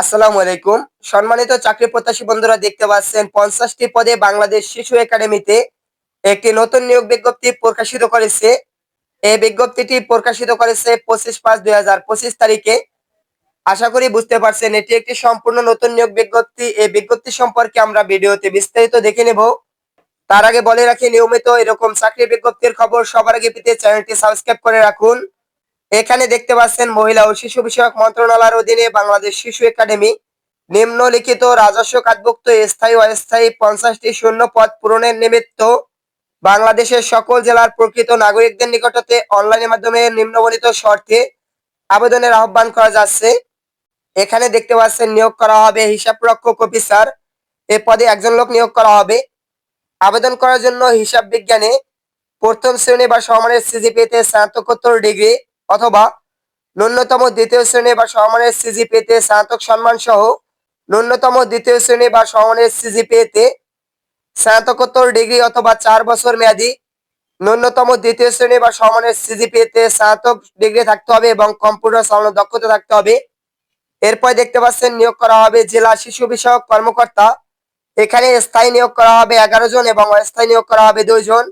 আসসালামু আলাইকুম। সম্মানিত চাকরি প্রত্যাশী বন্ধুরা দেখতে পাচ্ছেন পঞ্চাশটি পদে বাংলাদেশ শিশু একাডেমিতে একটি নতুন নিয়োগ বিজ্ঞপ্তি প্রকাশিত করেছে। এই বিজ্ঞপ্তিটি প্রকাশিত করেছে পঁচিশ পাঁচ দুই তারিখে। আশা করি বুঝতে পারছেন, এটি একটি সম্পূর্ণ নতুন নিয়োগ বিজ্ঞপ্তি। এই বিজ্ঞপ্তি সম্পর্কে আমরা ভিডিওতে বিস্তারিত দেখে নেব। তার আগে বলে রাখি, নিয়মিত এরকম চাকরি বিজ্ঞপ্তির খবর সবার আগে পেতে চ্যানেলটি সাবস্ক্রাইব করে রাখুন। এখানে দেখতে পাচ্ছেন মহিলা ও শিশু বিষয়ক মন্ত্রণালয়ের অধীনে বাংলাদেশ শিশু একাডেমি নিম্নলিখিত রাজস্ব খাতভুক্ত স্থায়ী অস্থায়ী পঞ্চাশটি শূন্য পদ পূরণের নিমিত্ত বাংলাদেশের সকল জেলার প্রকৃত নাগরিকদের নিকটতে অনলাইনের মাধ্যমে নিম্নবর্ণিত শর্তে আবেদনের আহ্বান করা যাচ্ছে। এখানে দেখতে পাচ্ছেন নিয়োগ করা হবে হিসাব রক্ষক অফিসার। এ পদে একজন লোক নিয়োগ করা হবে। আবেদন করার জন্য হিসাব বিজ্ঞানে প্রথম শ্রেণি বা সমানের সিজিপিতে স্নাতকোত্তর ডিগ্রি অথবা ন্যূনতম দ্বিতীয় শ্রেণি বা সমানের সিজিপিতে স্নাতক সম্মান সহ ন্যূনতম দ্বিতীয় শ্রেণি বা সমানের সিজিপিতে স্নাতকোত্তর ডিগ্রি অথবা চার বছর মেয়াদী ন্যূনতম দ্বিতীয় শ্রেণি বা সমানের সিজিপিতে স্নাতক ডিগ্রি থাকতে হবে এবং কম্পিউটার চালানোর দক্ষতা থাকতে হবে। এরপর দেখতে পাচ্ছেন নিয়োগ করা হবে জেলা শিশু বিষয়ক কর্মকর্তা। এখানে স্থায়ী নিয়োগ করা হবে এগারো জন এবং অস্থায়ী নিয়োগ করা হবে দুইজন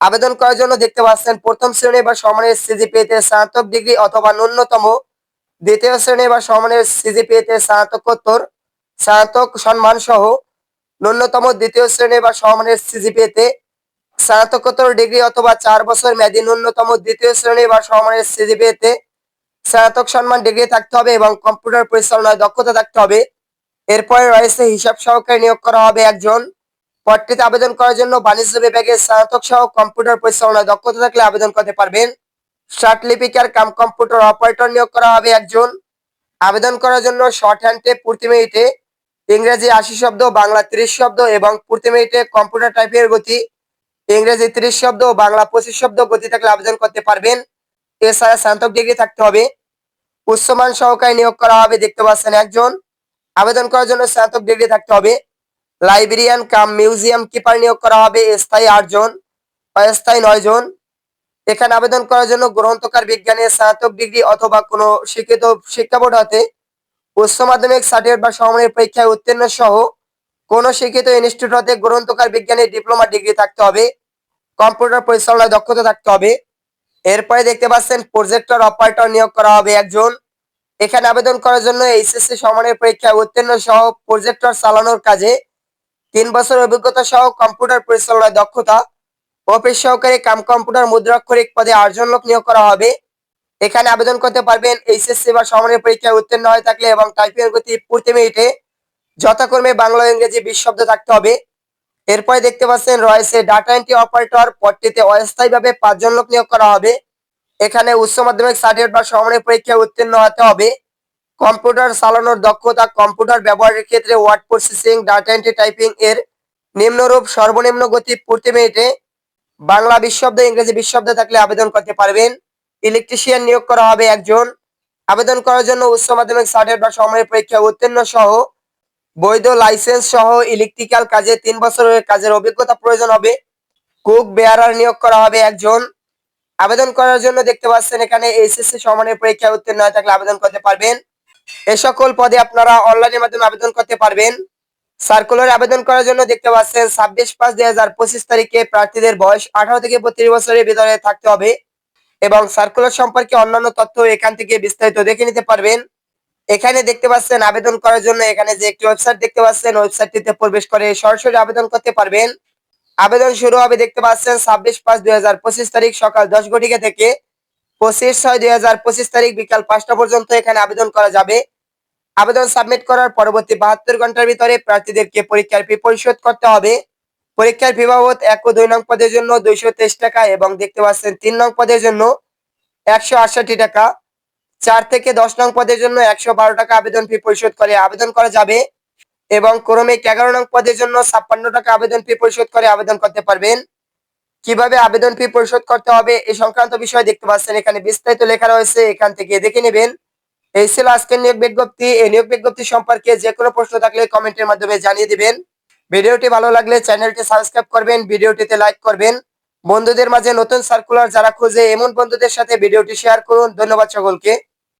আবেদন করার জন্য দেখতে পাচ্ছেন প্রথম শ্রেণি বা সমানের সিজিপিএতে স্নাতক ডিগ্রি অথবা ন্যূনতম দ্বিতীয় শ্রেণি বা সমানের সিজিপিএতে স্নাতকোত্তর, স্নাতক সম্মান সহ ন্যূনতম দ্বিতীয় শ্রেণি বা সমানের সিজিপিএতে স্নাতকোত্তর ডিগ্রি অথবা চার বছর মেয়াদী ন্যূনতম দ্বিতীয় শ্রেণি বা সমানের সিজিপিএতে স্নাতক সম্মান ডিগ্রি থাকতে হবে এবং কম্পিউটার পরিচালনায় দক্ষতা থাকতে হবে। এরপরে রয়েছে হিসাব সহকারী নিয়োগ করা হবে একজন। পদটিতে আবেদন করার জন্য বাণিজ্য বিভাগে স্নাতক সহ কম্পিউটার পরিচালনায় দক্ষতা থাকলে আবেদন করতে পারবেন। শার্ট লিপিকার কাম কম্পিউটার অপারেটর নিয়োগ করা হবে একজন। আবেদন করার জন্য শর্ট হ্যান্ডে প্রতি মিনিটে ইংরেজি আশি শব্দ, বাংলা ত্রিশ শব্দ এবং প্রতি মিনিটে কম্পিউটার টাইপের গতি ইংরেজি ত্রিশ শব্দ, বাংলা পঁচিশ শব্দ গতি থাকলে আবেদন করতে পারবেন। এছাড়া স্নাতক ডিগ্রি থাকতে হবে। উচ্চমান সহকারী নিয়োগ করা হবে, দেখতে পাচ্ছেন একজন। আবেদন করার জন্য স্নাতক ডিগ্রি থাকতে হবে। লাইব্রেরিয়ান কাম মিউজিয়াম কিপার নিয়োগ করা হবে স্থায়ী আটজন অস্থায়ী নয় জন এখানে আবেদন করার জন্য গ্রন্থকার বিজ্ঞানের স্নাতক ডিগ্রি অথবা কোনো শিক্ষিত শিক্ষা বোর্ড হতে উচ্চ মাধ্যমিক সার্টিফিকেট বা সমমানের পরীক্ষায় উত্তীর্ণ সহ কোন শিক্ষিত ইনস্টিটিউট হতে গ্রন্থকার বিজ্ঞানের ডিপ্লোমা ডিগ্রি থাকতে হবে। কম্পিউটার পরিচালনায় দক্ষতা থাকতে হবে। এরপরে দেখতে পাচ্ছেন প্রজেক্টর অপারেটর নিয়োগ করা হবে একজন। এখানে আবেদন করার জন্য এইচএসসি সমানের পরীক্ষায় উত্তীর্ণ সহ প্রজেক্টর চালানোর কাজে তিন বছর অভিজ্ঞতা সহ কম্পিউটার পরিচালনায় দক্ষতা অফিস সহকারী কাম কম্পিউটার মুদ্রাক্ষরিক পদে আটজন লোক নিয়োগ করা হবে। এখানে আবেদন করতে পারবেন এইচএসসি বা সমানের পরীক্ষায় উত্তীর্ণ হয়ে থাকলে এবং টাইপিং গতি প্রতি মিনিটে যথাক্রমে বাংলা ইংরেজি বিশ শব্দ থাকতে হবে। এরপরে দেখতে পাচ্ছেন রয়েছে ডাটা এন্ট্রি অপারেটর, পদটিতে অস্থায়ীভাবে পাঁচজন লোক নিয়োগ করা হবে। এখানে উচ্চ মাধ্যমিক, সার্টিফিকেট বা সমানের পরীক্ষায় উত্তীর্ণ হতে হবে। কম্পিউটার চালানোর দক্ষতা কম্পিউটার ব্যবহারের ক্ষেত্রে word processing data entry typing এর নিম্নরূপ সর্বনিম্ন গতি প্রতি মিনিটে বাংলা বিশব্দ ইংরেজি বিশব্দ থাকলে আবেদন করতে পারবেন। ইলেকট্রিশিয়ান নিয়োগ করা হবে একজন। আবেদন করার জন্য উচ্চ মাধ্যমিক সার্টিফিকেট বা সময়ের পরীক্ষা উত্তীর্ণ সহ বৈধ লাইসেন্স সহ ইলেকট্রিক্যাল কাজে তিন বছরের কাজের অভিজ্ঞতা প্রয়োজন হবে। কুক বেয়ারার নিয়োগ করা হবে একজন। আবেদন করার জন্য দেখতে পাচ্ছেন এখানে এইচএসসি সমানের পরীক্ষা উত্তীর্ণ হয়ে থাকলে আবেদন করতে পারবেন। এ সকল পদে আপনারা অনলাইনের মাধ্যমে আবেদন করতে পারবেন। সার্কুলার আবেদন করার জন্য দেখতে পাচ্ছেন, ছাব্বিশ পাঁচ দুই হাজার পঁচিশ তারিখে প্রার্থীদের বয়স আঠারো থেকে বত্রিশ বছরের ভিতরে থাকতে হবে এবং সার্কুলার সম্পর্কে অন্যান্য তথ্য এখান থেকে বিস্তারিত দেখে নিতে পারবেন। এখানে দেখতে পাচ্ছেন, আবেদন করার জন্য এখানে যে একটি ওয়েবসাইট দেখতে পাচ্ছেন, ওয়েবসাইটটিতে প্রবেশ করে সরাসরি আবেদন করতে পারবেন। আবেদন শুরু হবে দেখতে পাচ্ছেন, ছাব্বিশ পাঁচ দুই তারিখ সকাল দশ ঘটিকা থেকে পঁচিশ ছয় দুই তারিখ বিকাল পাঁচটা পর্যন্ত এখানে আবেদন করা যাবে। আবেদন সাবমিট করার পরবর্তী বাহাত্তর ঘণ্টার ভিতরে প্রার্থীদেরকে পরীক্ষার ফি পরিশোধ করতে হবে। পরীক্ষার ফি বাবদ এক ও দুই নং পদের জন্য দুইশো তেইশ টাকা এবং দেখতে পাচ্ছেন তিন নং পদের জন্য একশো আটষট্টি টাকা। চার থেকে দশ নং পদের জন্য একশো বারো টাকা আবেদন ফি পরিশোধ করে আবেদন করা যাবে এবং ক্রমিক এগারো নং পদের জন্য ছাপ্পান্ন টাকা আবেদন ফি পরিশোধ করে আবেদন করতে পারবেন। কীভাবে আবেদন ফি পরিশোধ করতে হবে এই সংক্রান্ত বিষয় দেখতে পাচ্ছেন, এখানে বিস্তারিত লেখা রয়েছে, এখান থেকে দেখে নেবেন। এই ছিল আজকের নিয়োগ বিজ্ঞপ্তি। এই নিয়োগ বিজ্ঞপ্তি সম্পর্কে যে কোনো প্রশ্ন থাকলে কমেন্টের মাধ্যমে জানিয়ে দিবেন। ভিডিওটি ভালো লাগলে চ্যানেলটি সাবস্ক্রাইব করবেন, ভিডিওটিতে লাইক করবেন। বন্ধুদের মাঝে নতুন সার্কুলার যারা খুঁজে, এমন বন্ধুদের সাথে ভিডিওটি শেয়ার করুন। ধন্যবাদ সকলকে।